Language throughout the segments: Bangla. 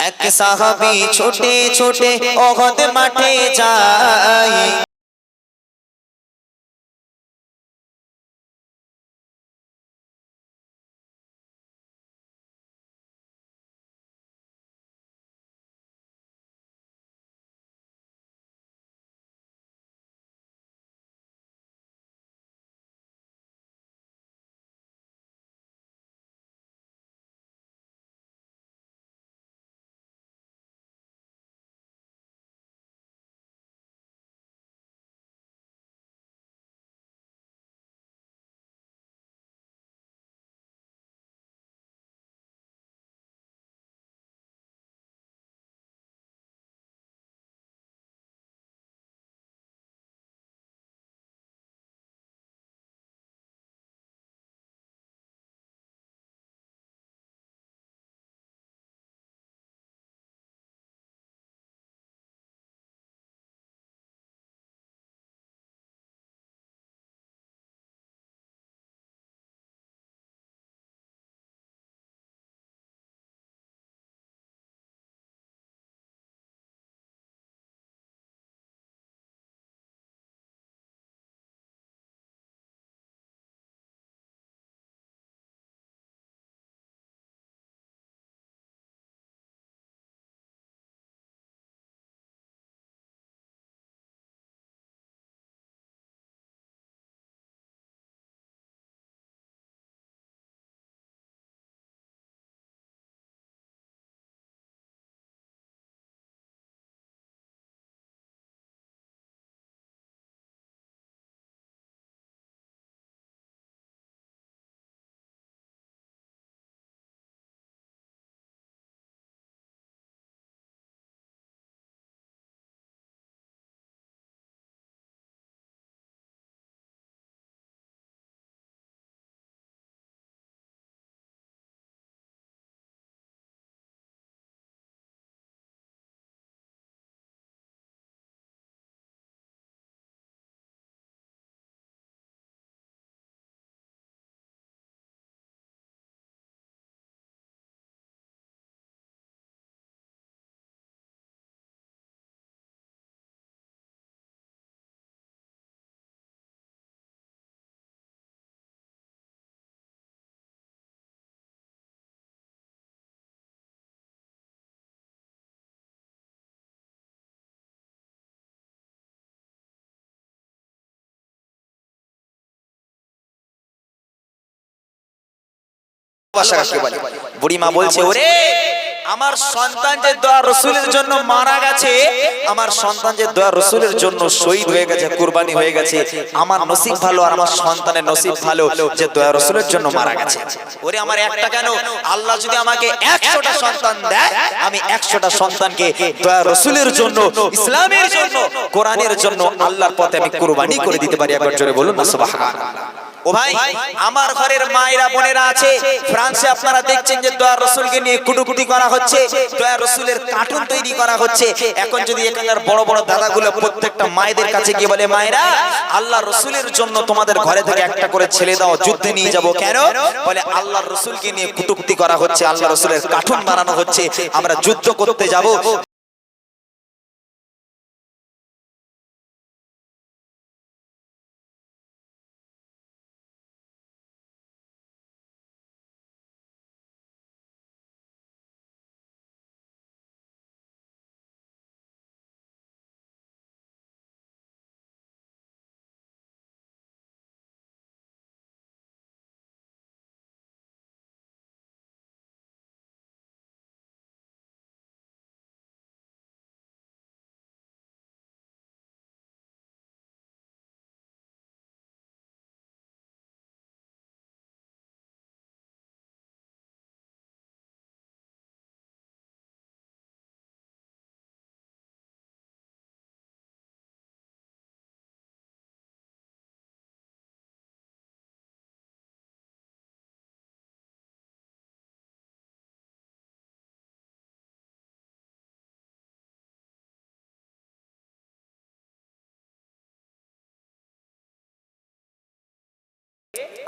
এক সাহাবি ছোটে ছোটে অহদ মাঠে যায় ভালোবাসা কাকে বলে? বুড়িমা বলছে ওরে আমার সন্তান যে দোয়া রসুলের জন্য মারা গেছে আমার সন্তান যে দোয়া রসুলের জন্য শহীদ হয়ে গেছে কুরবানি হয়ে গেছে আমার নসিব ভালো আর আমার সন্তানের নসিব ভালো যে দোয়া রসুলের জন্য মারা গেছে। ওরে আমার একটা কেন? আল্লাহ যদি আমাকে একশোটা সন্তান দেয় আমি একশোটা সন্তানকে দোয়া রসুলের জন্য ইসলামের জন্য কোরআনের জন্য আল্লাহর পথে আমি কুরবানি করে দিতে পারি একবার জোরে বলুন না সুবহানাল্লাহ। ও ভাই আমার ঘরের মায়েরা বোনেরা আছে। ফ্রান্সে আপনারা দেখছেন যে দয়া রসুলকে নিয়ে কুটুকুটি করা হচ্ছে। দয়া রসুলের কার্টুন তৈরি করা হচ্ছে। এখন যদি এখানকার বড় বড় দাদাগুলো প্রত্যেকটা মায়েদের কাছে গিয়ে বলে মায়েরা আল্লাহ রসুলের জন্য তোমাদের ঘরে থেকে একটা করে ছেলে দাও যুদ্ধে নিয়ে যাব। কেন? বলে আল্লাহ রসুলকে নিয়ে কুটুকুটি করা হচ্ছে আল্লাহ রসুলের কার্টুন বানানো হচ্ছে। আমরা যুদ্ধ করতে যাব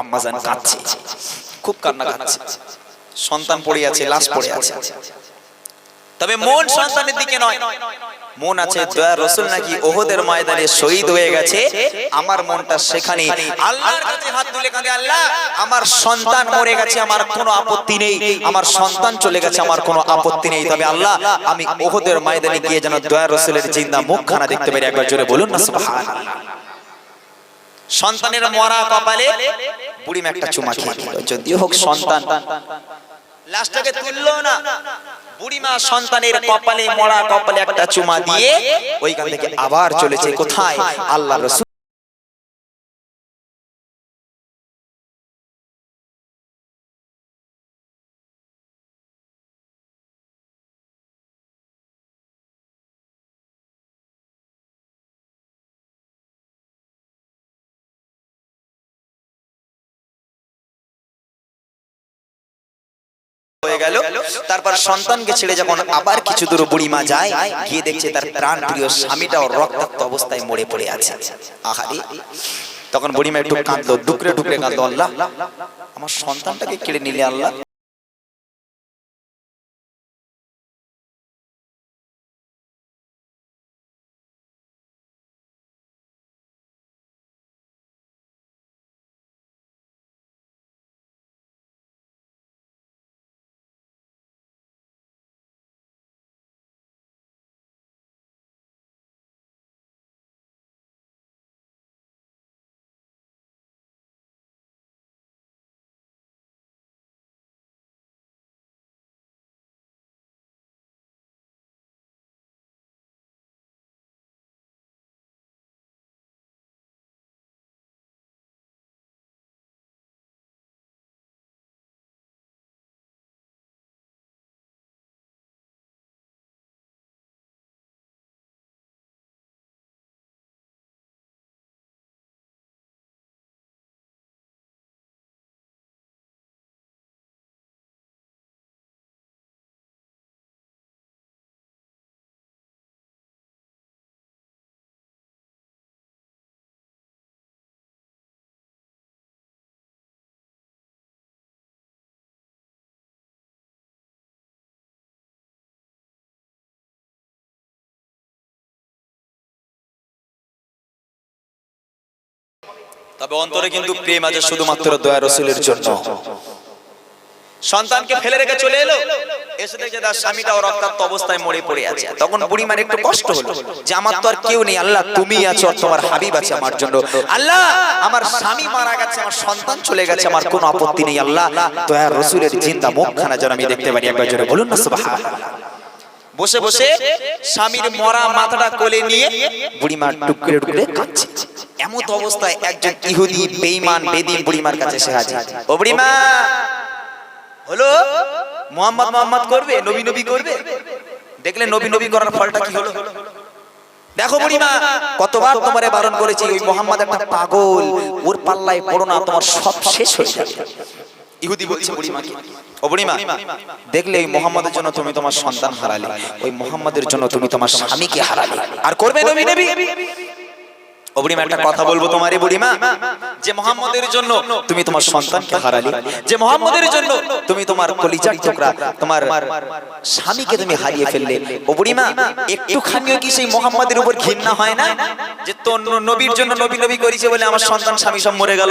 আম্মাজান কাঁদছে। খুব কান্না কাঁদছে। সন্তান পড়ে আছে লাশ পড়ে আছে তবে মন সন্তানের দিকে নয়। মন আছে দয়া রসুল নাকি ওহদের ময়দানে শহীদ হয়ে গেছে? আমার মনটা সেখানে আল্লাহর কাছে হাত তুলে কাঁদে আল্লাহ। আমার সন্তান মরে গেছে আমার কোনো আপত্তি নেই। আমার সন্তান চলে গেছে আমার কোনো আপত্তি নেই। তবে আল্লাহ আমি ওহদের ময়দানে গিয়ে যেন দয়া রসুলের জিন্দা মুখখানা দেখতে পারি একবার জোরে বলুন না সুবহানাল্লাহ। সন্তানের মরা কপালে বুড়িমা একটা চুমা খেয়ে দিল যদিও হোক সন্তান, লাশটাকে তুললো না। বুড়িমা সন্তানের কপালে, মরা কপালে একটা চুমা দিয়ে ওইখান থেকে আবার চলেছে। কোথায়? আল্লাহ গেল। তারপর সন্তানকে ছেড়ে যখন আবার কিছু দূর বুড়িমা যায়, গিয়ে দেখছে তার প্রাণ প্রিয় স্বামীটাও রক্তাক্ত অবস্থায় মরে পড়ে আছে। আহারে তখন বুড়িমা একটু কাঁদলো, ডুকরে ডুকরে কাঁদলো, আল্লাহ, আমার সন্তানটাকে কেড়ে নিলে আল্লাহ। তবে অন্তরে কিন্তু প্রেম আছে শুধুমাত্র দয়া রসুলের জন্য। সন্তানকে ফেলে রেখে চলে এলো। এসে দেখে তার স্বামীটাও রক্তাক্ত অবস্থায় মরে পড়ে আছে। তখন বুড়িমার একটু কষ্ট হলো। যে আমার তো আর কেউ নেই, আল্লাহ তুমি আছো আর তোমার হাবিব আছে আমার জন্য। আল্লাহ, আমার স্বামী মারা গেছে, আমার সন্তান চলে গেছে, আমার কোনো আপত্তি নেই, আল্লাহ। দয়া রসুলের জিন্দা মুখখানা যেন আমি দেখতে পারি, একবার জোরে বলুন না, সুবহানাল্লাহ। বসে বসে স্বামীর মরা মাথাটা কোলে নিয়ে বুড়িমার টুকরে টুকরে কাঁদছে। এমন অবস্থায় একজন ইহুদি বেঈমান বেদিন বুড়িমার কাছে এসে হাজির। ও বুড়িমা! হলো? মোহাম্মদ মোহাম্মদ করবে? নবী নবী করবে? দেখলে নবী নবী করার ফলটা কি হলো? দেখো বুড়িমা কতবার তোমারে বারণ করেছি ওই মোহাম্মদ একটা পাগল। ওর পাল্লায় পড়ো না তোমার সব শেষ হয়ে যাবে। ইহুদি বলছে বুড়িমাকে ও বুড়িমা দেখলে এই মোহাম্মদের জন্য তুমি তোমার সন্তান হারালে। ওই মোহাম্মদের জন্য তুমি তোমার স্বামীকে হারালে। আর করবে নবী নবী? ও বুড়িমা একটা কথা বলব তোমারে বুড়িমা যে মোহাম্মদের জন্য তুমি তোমার সন্তানকে হারালে। যে মোহাম্মদের জন্য তুমি তোমার কলিজার টুকরা তোমার স্বামীকে তুমি হারিয়ে ফেললে। ও বুড়িমা কি সেই মোহাম্মদের উপর ঘৃণা হয় না? যে তো নবীর জন্য নবী নবী করেছে বলে আমার সন্তান স্বামী সব মরে গেল।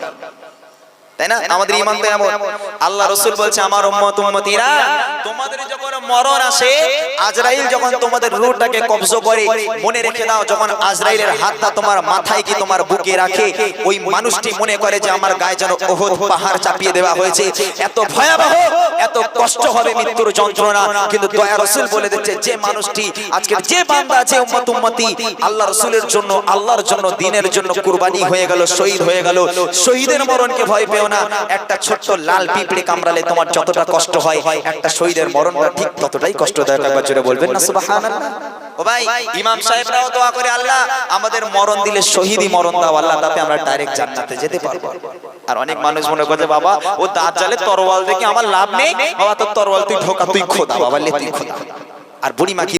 দরকার। তাই না? আমাদের ইমান তো এমন। আল্লাহ রসুল বলছে আমার উম্মত উম্মতিরা তোমাদের যখন মরণ আসে আজরাইল যখন তোমাদের রূহটাকে কবজ করে মনে রেখে দাও যখন আজরাইলের হাতটা তোমার মাথায় কি তোমার বুকে রাখে ওই মানুষটি মনে করে যে আমার গায়ে যেন ওহদ পাহাড় চাপিয়ে দেওয়া হয়েছে। এত ভয়াবহ এত কষ্ট হবে মৃত্যুর যন্ত্রণা। কিন্তু দয়া রসুল বলে দিচ্ছে যে মানুষটি আজকে যে বান্দা আছে উম্মত উম্মতি আল্লাহ রসুলের জন্য আল্লাহর জন্য দিনের জন্য কুরবানি হয়ে গেল শহীদ হয়ে গেল শহীদের মরণকে ভয় পেও না, একটা ছোট্ট লাল পিঁপড়ে কামড়ালে তোমার যতটা কষ্ট হয়, একটা শহীদের মরণটা ঠিক ততটাই কষ্টদায়ক। একবার জোরে বলবেন না মরণ দিলে মরণ দাও আল্লাহ, তাতে আমরা ডাইরেক্ট যেতে পারব। আর অনেক মানুষ মনে করে বাবা, ও দাঁত তরোয়াল আমার লাভ নেই? তরোয়াল ঢোকা, তুই আর বুড়িমা কি